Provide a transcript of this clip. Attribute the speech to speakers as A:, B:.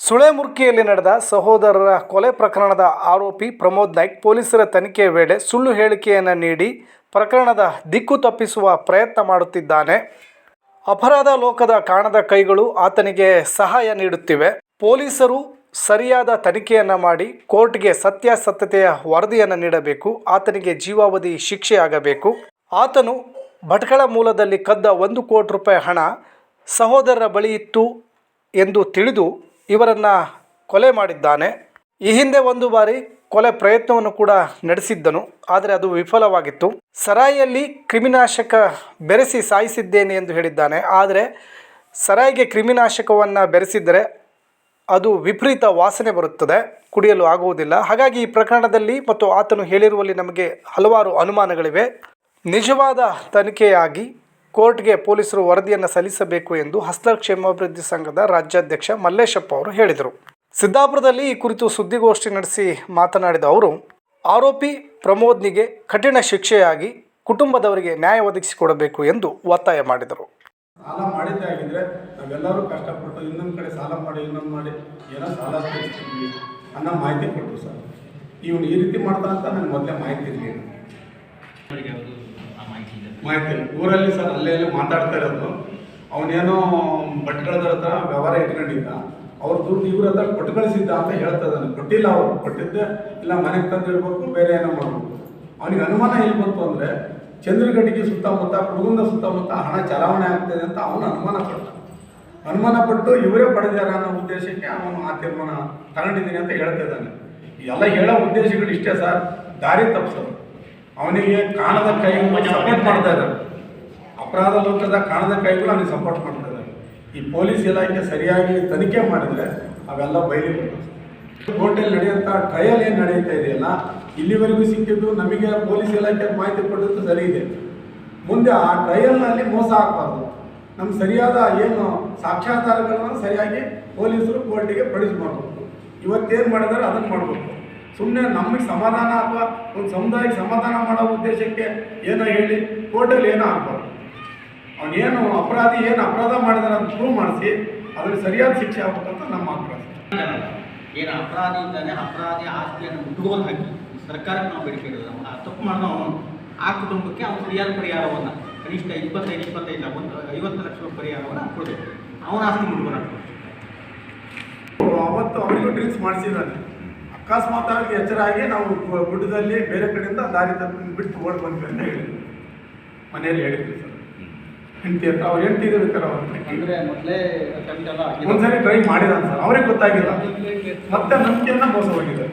A: ಸುಳೆಮುರ್ಕಿಯಲ್ಲಿ ನಡೆದ ಸಹೋದರರ ಕೊಲೆ ಪ್ರಕರಣದ ಆರೋಪಿ ಪ್ರಮೋದ್ ನಾಯ್ಕ್ ಪೊಲೀಸರ ತನಿಖೆ ವೇಳೆ ಸುಳ್ಳು ಹೇಳಿಕೆಯನ್ನು ನೀಡಿ ಪ್ರಕರಣದ ದಿಕ್ಕು ತಪ್ಪಿಸುವ ಪ್ರಯತ್ನ ಮಾಡುತ್ತಿದ್ದಾನೆ. ಅಪರಾಧ ಲೋಕದ ಕಾಣದ ಕೈಗಳು ಆತನಿಗೆ ಸಹಾಯ ನೀಡುತ್ತಿವೆ. ಪೊಲೀಸರು ಸರಿಯಾದ ತನಿಖೆಯನ್ನು ಮಾಡಿ ಕೋರ್ಟ್ಗೆ ಸತ್ಯಾಸತ್ಯತೆಯ ವರದಿಯನ್ನು ನೀಡಬೇಕು, ಆತನಿಗೆ ಜೀವಾವಧಿ ಶಿಕ್ಷೆಯಾಗಬೇಕು ಆತನು ಭಟ್ಕಳ ಮೂಲದಲ್ಲಿ ಕದ್ದ ಒಂದು ಕೋಟಿ ರೂಪಾಯಿ ಹಣ ಸಹೋದರರ ಬಳಿ ಇತ್ತು ಎಂದು ತಿಳಿದು ಇವರನ್ನು ಕೊಲೆ ಮಾಡಿದ್ದಾನೆ. ಈ ಹಿಂದೆ ಒಂದು ಬಾರಿ ಕೊಲೆ ಪ್ರಯತ್ನವನ್ನು ಕೂಡ ನಡೆಸಿದ್ದನು, ಆದರೆ ಅದು ವಿಫಲವಾಗಿತ್ತು. ಸರಾಯಿಯಲ್ಲಿ ಕ್ರಿಮಿನಾಶಕ ಬೆರೆಸಿ ಸಾಯಿಸಿದ್ದೇನೆ ಎಂದು ಹೇಳಿದ್ದಾನೆ, ಆದರೆ ಸರಾಯಿಗೆ ಕ್ರಿಮಿನಾಶಕವನ್ನು ಬೆರೆಸಿದರೆ ಅದು ವಿಪರೀತ ವಾಸನೆ ಬರುತ್ತದೆ, ಕುಡಿಯಲು ಆಗುವುದಿಲ್ಲ. ಹಾಗಾಗಿ ಈ ಪ್ರಕರಣದಲ್ಲಿ ಮತ್ತು ಆತನು ಹೇಳಿರುವಲ್ಲಿ ನಮಗೆ ಹಲವಾರು ಅನುಮಾನಗಳಿವೆ. ನಿಜವಾದ ತನಿಖೆಯಾಗಿ ಕೋರ್ಟ್ಗೆ ಪೊಲೀಸರು ವರದಿಯನ್ನು ಸಲ್ಲಿಸಬೇಕು ಎಂದು ಹಸ್ತಕ್ಷೇಮಾಭಿವೃದ್ಧಿ ಸಂಘದ ರಾಜ್ಯಾಧ್ಯಕ್ಷ ಮಲ್ಲೇಶಪ್ಪ ಅವರು ಹೇಳಿದರು. ಸಿದ್ದಾಪುರದಲ್ಲಿ ಈ ಕುರಿತು ಸುದ್ದಿಗೋಷ್ಠಿ ನಡೆಸಿ ಮಾತನಾಡಿದ ಅವರು, ಆರೋಪಿ ಪ್ರಮೋದ್ನಿಗೆ ಕಠಿಣ ಶಿಕ್ಷೆಯಾಗಿ ಕುಟುಂಬದವರಿಗೆ ನ್ಯಾಯ ಒದಗಿಸಿಕೊಡಬೇಕು ಎಂದು ಒತ್ತಾಯ ಮಾಡಿದರು.
B: ಸಾಲ ಮಾಡಿದ್ದೆ ಆಗಿದ್ರೆ ನಾವೆಲ್ಲರೂ ಕಷ್ಟಪಟ್ಟು ಇನ್ನೊಂದು ಕಡೆ ಸಾಲ ಮಾಡಿ, ಇನ್ನೊಂದು ಮಾಡಿ, ಏನೋ ಸಾಲ ತೀರಿಸ್ತೀವಿ ಅನ್ನೋ ಮಾಹಿತಿ ಕೊಟ್ಟರು ಸರ್. ಇವನು ಈ ರೀತಿ ಮಾಡ್ತಾನಂತ ನನಗೆ ಮೊದಲೇ ಮಾಹಿತಿ ಇರಲಿಲ್ಲ
C: ಅವರಿಗೆ ಅದು ಆ ಮಾಹಿತಿ
B: ಊರಲ್ಲಿ ಸರ್ ಅಲ್ಲೇ ಅಲ್ಲೇ ಮಾತಾಡ್ತಾ ಇರೋದು. ಅವನೇನೋ ಭಟ್ಕಳದ್ರ ಹತ್ರ ವ್ಯವಹಾರ ಇಟ್ಕೊಂಡಿದ್ದ. ಅವ್ರ ದುಡ್ಡು ಇವ್ರ ಹತ್ರ ಕೊಟ್ಟು ಕಳಿಸಿದ್ದ ಅಂತ ಹೇಳ್ತಾ ಇದ್ದಾನೆ. ಕೊಟ್ಟಿಲ್ಲ ಅವ್ರು. ಕೊಟ್ಟಿದ್ದೆ. ಇಲ್ಲ ಮನೆಗೆ ತಂದಿರ್ಬೇಕು, ಬೇರೆ ಏನೋ ಮಾಡಬೇಕು. ಅವನಿಗೆ ಅನುಮಾನ ಎಲ್ಲಿ ಬಂತು ಅಂದರೆ ಚಂದ್ರಗಟ್ಟಿಗೆ ಸುತ್ತಮುತ್ತ ಕುರುಗುಂದ ಸುತ್ತಮುತ್ತ ಹಣ ಚಲಾವಣೆ ಆಗ್ತದೆ ಅಂತ ಅವನು ಅನುಮಾನ ಪಟ್ಟ. ಅನುಮಾನ ಪಟ್ಟು ಇವರೇ ಪಡೆದಾರ ಅನ್ನೋ ಉದ್ದೇಶಕ್ಕೆ ಅವನು ಆ ತೀರ್ಮಾನ ತಗೊಂಡಿದ್ದೀನಿ ಅಂತ ಹೇಳ್ತಾ ಇದ್ದಾನೆ. ಎಲ್ಲ ಹೇಳೋ ಉದ್ದೇಶಗಳು ಇಷ್ಟೇ ಸರ್. ದಾರಿ ತಪ್ಪಿಸೋದು. ಅವನಿಗೆ ಕಾಣದ ಕೈ ಸಪೋರ್ಟ್ ಮಾಡ್ತಾ ಇದ್ದಾರೆ. ಅಪರಾಧ ಲೋಕದ ಕಾಣದ ಕೈಗಳು ಅವನಿಗೆ ಸಪೋರ್ಟ್ ಮಾಡ್ತಾ ಇದ್ದಾರೆ. ಈ ಪೊಲೀಸ್ ಇಲಾಖೆ ಸರಿಯಾಗಿ ತನಿಖೆ ಮಾಡಿದ್ರೆ ಅವೆಲ್ಲ ಬಯಲಿ ಕೋರ್ಟಲ್ಲಿ ನಡೆಯುವಂಥ ಟ್ರಯಲ್ ಏನು ನಡೆಯುತ್ತಾ ಇದೆಯಲ್ಲ, ಇಲ್ಲಿವರೆಗೂ ಸಿಕ್ಕಿದ್ದು ನಮಗೆ ಪೊಲೀಸ್ ಇಲಾಖೆ ಮಾಹಿತಿ ಕೊಡೋದು ಸರಿ ಇದೆ. ಮುಂದೆ ಆ ಟ್ರಯಲ್ನಲ್ಲಿ ಮೋಸ ಆಗಬಾರ್ದು. ನಮ್ಗೆ ಸರಿಯಾದ ಏನು ಸಾಕ್ಷ್ಯಾಧಾರಗಳನ್ನು ಸರಿಯಾಗಿ ಪೊಲೀಸರು ಕೋರ್ಟಿಗೆ ಪ್ರೊಡ್ಯೂಸ್ ಮಾಡಬೇಕು. ಇವತ್ತೇನು ಮಾಡಿದಾರೆ ಅದನ್ನು ಮಾಡಬೇಕು. ಸುಮ್ಮನೆ ನಮಗೆ ಸಮಾಧಾನ ಅಥವಾ ಒಂದು ಸಮುದಾಯಕ್ಕೆ ಸಮಾಧಾನ ಮಾಡೋ ಉದ್ದೇಶಕ್ಕೆ ಏನೋ ಹೇಳಿ ಕೋರ್ಟಲ್ಲಿ ಏನೋ ಆಗ್ಬಾರ್ದು ಅವನೇನು ಅಪರಾಧಿ ಏನು ಅಪರಾಧ ಮಾಡಿದಾರೆ ಅಂತ ಪ್ರೂವ್ ಮಾಡಿಸಿ ಅದಕ್ಕೆ ಸರಿಯಾದ ಶಿಕ್ಷೆ ಆಗ್ಬೇಕಂತ ನಮ್ಮ ಅಭಿಪ್ರಾಯ
C: ಏನು ಅಪರಾಧಿ ಇದ್ದಾನೆ ಅಪರಾಧಿ ಆಸ್ತಿಯನ್ನು ಮುಟ್ಟುಗೋಲು ಹಾಕಿ ಸರ್ಕಾರಕ್ಕೆ ನಾವು ಬೇಡಿಕೆ ಅವನು ತಪ್ಪು ಮಾಡಿದವನು ಆ ಕುಟುಂಬಕ್ಕೆ ಅವನು ಸರಿಯಾದ ಪರಿಹಾರವನ್ನು ಕನಿಷ್ಠ ಇಪ್ಪತ್ತೈದು ಇಪ್ಪತ್ತೈದು ಲಕ್ಷ ಒಂದು ಐವತ್ತು ಲಕ್ಷ ಪರಿಹಾರವನ್ನು ಕೊಡಬೇಕು. ಅವನ ಆಸ್ತಿ ಮುಟ್ಟುಗೋಲು ಹಾಕಬೇಕು.
B: ಅವತ್ತು ಅವರಿಗೂ ಡ್ರಿಂಕ್ಸ್ ಮಾಡಿಸಿದ್ದಾನೆ. ಅಕಸ್ಮಾತ್ ಆಗಿ ಎಚ್ಚರ ಆಗಿ ನಾವು ಗುಡ್ಡದಲ್ಲಿ ಬೇರೆ ಕಡೆಯಿಂದ ದಾರಿ ತಪ್ಪಿ ಬಿಟ್ಟು ಓಡ್ ಬಂದ್ವಿ ಅಂತ ಹೇಳಿದ್ವಿ ಮನೆಯಲ್ಲಿ ಹೇಳಿದ್ವಿ ಸರ್. ಹೆಂಡತಿ ಅಂತ ಅವ್ರು ಹೆಂಡತಿ ಅವ್ರಿಗೆ ಅವ್ರ
C: ಅಂದರೆ ಮೊದಲೇ.
B: ಒಂದ್ಸರಿ ಟ್ರೈ ಮಾಡಿದ ಸರ್. ಅವ್ರಿಗೆ ಗೊತ್ತಾಗಿಲ್ಲ. ಮತ್ತೆ ನಂಬಿಕೆಯನ್ನ ಮೋಸ ಹೋಗಿದ್ದಾರೆ